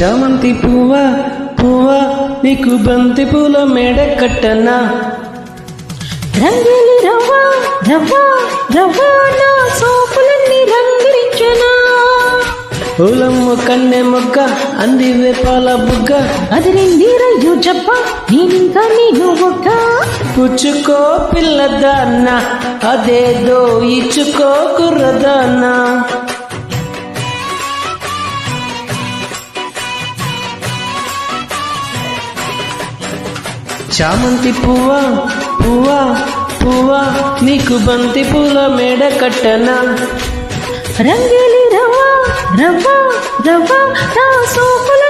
చామంతి పువ్వా పువ్వా నీకు బంతి పూల మేడ కట్టనా? రంగేలి రవ్వ రవ్వ రవ్వ నా సోపులన్నీ రంగురించనా? పూలమ్మ కన్నె మొగ్గ అందివే పాల బుగ్గ. అది రయ్యో జప్ప నేనింకా నేను ఒక్క. పుచ్చుకో పిల్లదాన్న అదేదో ఇచ్చుకో కుర్రదాన్న. చామంతి పువ్వా పువ్వా పువ్వా నీకు బంతి పూల మేడ కట్టనా? రంగిలి రవ్వ రవ్వ రవ్వ నా సోపుల